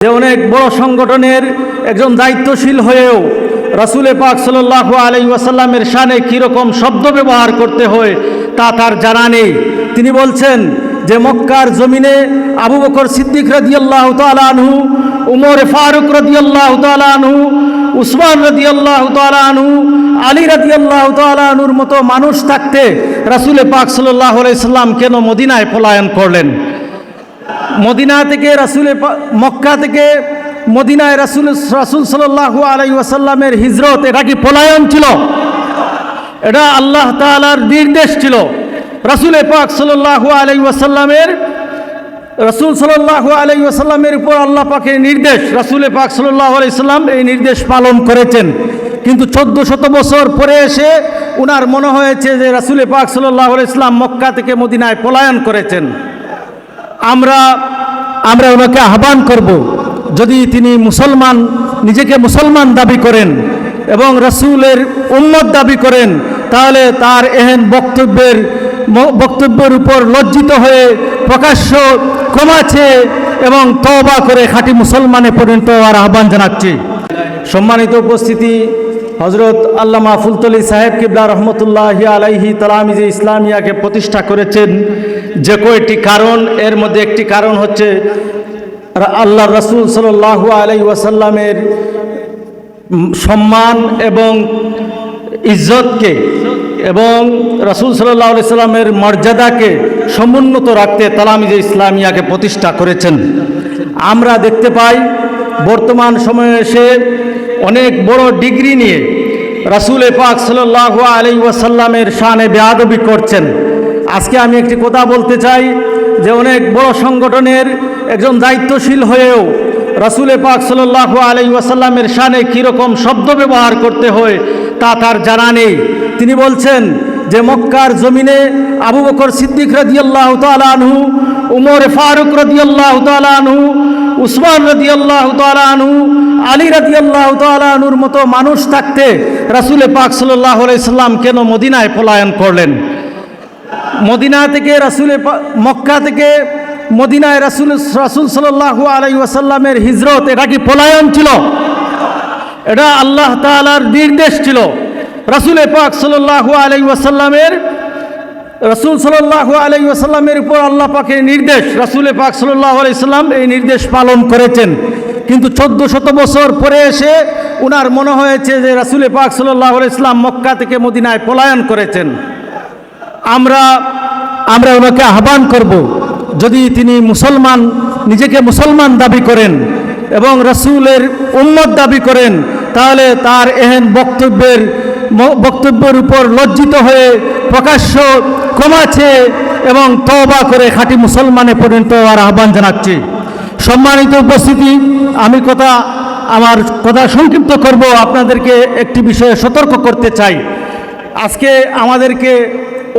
যে অনেক বড় সংগঠনের একজন দায়িত্বশীল হয়েও রাসুলে পাক সাল্লাহ আলাই ওয়াসাল্লামের শানে কীরকম শব্দ ব্যবহার করতে হয় তা তার জানা নেই। তিনি বলছেন যে মক্কার জমিনে আবু বকর সিদ্দিক রদিয়াল্লাহ তালানহু উমর ফারুক রদিয়াল্লাহ তালানহু উসমান রদিয়াল্লাহ তালানহু আলী রদিয়াল্লাহ তালানুর মতো মানুষ থাকতে রাসুলে পাক সাল্লাহ আলাইসাল্লাম কেন মদিনায় পলায়ন করলেন? মদিনা থেকে রাসুলে মক্কা থেকে মদিনায় রাসুল রাসুল সাল্লাহ আলাই ওয়াসাল্লামের হিজরত, এটা কি পলায়ন ছিল? এটা আল্লাহ তালার নির্দেশ ছিল। রাসুলে পাক সাল্লাহ আলাই ওয়াসাল্লামের, রসুল সাল্লাহ আলাই ওয়াসাল্লামের উপর আল্লাহ পাকের নির্দেশ, রাসুলে পাক সাল্লাহ আলাইসাল্লাম এই নির্দেশ পালন করেছেন। কিন্তু চোদ্দ শত বছর পরে এসে ওনার মনে হয়েছে যে রাসুলে পাক সাল্লাহ আলাইসলাম মক্কা থেকে মদিনায় পলায়ন করেছেন। আমরা আমরা ওনাকে আহ্বান করব, যদি তিনি মুসলমান, নিজেকে মুসলমান দাবি করেন এবং রসুলের উম্মত দাবি করেন, তাহলে তার এহেন বক্তব্যের বক্তব্যের উপর লজ্জিত হয়ে প্রকাশ্য কমাছে এবং তবা করে খাঁটি মুসলমানে পরিণত হওয়ার আহ্বান জানাচ্ছি। সম্মানিত উপস্থিতি হজরত আল্লামা ফুলতলি সাহেব কিবলা রহমতুল্লাহ আলাইহি তালামিজে ইসলামিয়াকে প্রতিষ্ঠা করেছেন। যে কয়টি কারণ, এর মধ্যে একটি কারণ হচ্ছে আল্লাহ রসুল সাল্লাহ আলাই ওয়াসাল্লামের সম্মান এবং ইজ্জতকে এবং রসুল সাল্লাহ আলি সাল্লামের মর্যাদাকে সমুন্নত রাখতে তালামিজে ইসলামিয়াকে প্রতিষ্ঠা করেছেন। আমরা দেখতে পাই বর্তমান সময়ে এসে অনেক বড় ডিগ্রি নিয়ে রাসুল পাক সাল্লাহ আলি ওয়াসাল্লামের শানে বেয়াদবি করছেন। আজকে আমি একটি কথা বলতে চাই যে অনেক বড় সংগঠনের একজন দায়িত্বশীল হয়েও রাসুলে পাক সাল্লাহ আলাই ওয়াসাল্লামের শানে কীরকম শব্দ ব্যবহার করতে হয় তা তার জানা নেই। তিনি বলছেন যে মক্কার জমিনে আবু বকর সিদ্দিক রদিয়াল্লাহ তালানহু উমর ফারুক রদিয়াল্লাহ তালানহু উসমান রদিয়াল্লাহ তালানহু আলী রদিয়াল্লাহ তালানুর মতো মানুষ থাকতে রাসুলে পাক সাল্লাহ আলাইসাল্লাম কেন মদিনায় পলায়ন করলেন? মদিনা থেকে রাসুলে মক্কা থেকে মদিনায় রাসুল রাসুল সাল্লাহ আলাই ওয়াসাল্লামের হিজরত, এটা কি পলায়ন ছিল? এটা আল্লাহ তালার নির্দেশ ছিল। রাসুলে পাক সাল্লাহ আলাই ওয়াসাল্লামের রসুল সাল্লাহ আলাই ওয়াসাল্লামের উপর আল্লাহ পাকের নির্দেশ, রাসুলে পাক সাল্লাহ আলাইসাল্লাম এই নির্দেশ পালন করেছেন। কিন্তু চোদ্দ শত বছর পরে এসে উনার মনে হয়েছে যে রাসুলে পাক সাল্লাহ আলাইসলাম মক্কা থেকে মদিনায় পলায়ন করেছেন। আমরা আমরা ওনাকে আহ্বান করব, যদি তিনি মুসলমান, নিজেকে মুসলমান দাবি করেন এবং রসুলের উম্মত দাবি করেন, তাহলে তার এহেন বক্তব্যের বক্তব্যের উপর লজ্জিত হয়ে প্রকাশ্য কমাছে এবং তবা করে খাঁটি মুসলমানে পরিণত হওয়ার আহ্বান জানাচ্ছি। সম্মানিত উপস্থিতি, আমি কথা, আমার কথা সংক্ষিপ্ত করব, আপনাদেরকে একটি বিষয়ে সতর্ক করতে চাই। আজকে আমাদেরকে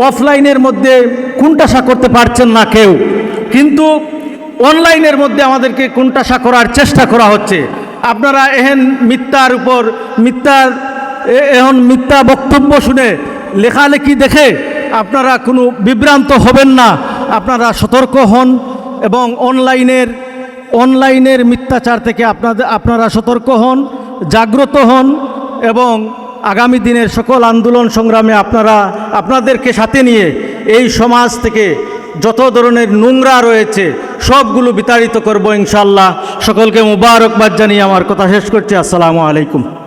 অফলাইনের মধ্যে কুণ্ঠাসা করতে পারছেন না কেউ, কিন্তু অনলাইনের মধ্যে আমাদেরকে কুণ্ঠাসা করার চেষ্টা করা হচ্ছে। আপনারা এহেন মিথ্যার উপর, মিথ্যার এখন মিথ্যা বক্তব্য শুনে লেখালেখি দেখে আপনারা কোনো বিভ্রান্ত হবেন না, আপনারা সতর্ক হন এবং অনলাইনের অনলাইনের মিথ্যাচার থেকে আপনাদের আপনারা সতর্ক হন, জাগ্রত হন এবং আগামী দিনের সকল আন্দোলন সংগ্রামে আপনারা, আপনাদেরকে সাথে নিয়ে এই সমাজ থেকে যত ধরনের নোংরা রয়েছে সবগুলো বিতাড়িত করব ইনশাল্লাহ সকলকে মুবারকবাদ জানিয়ে আমার কথা শেষ করছি। আসসালামু আলাইকুম।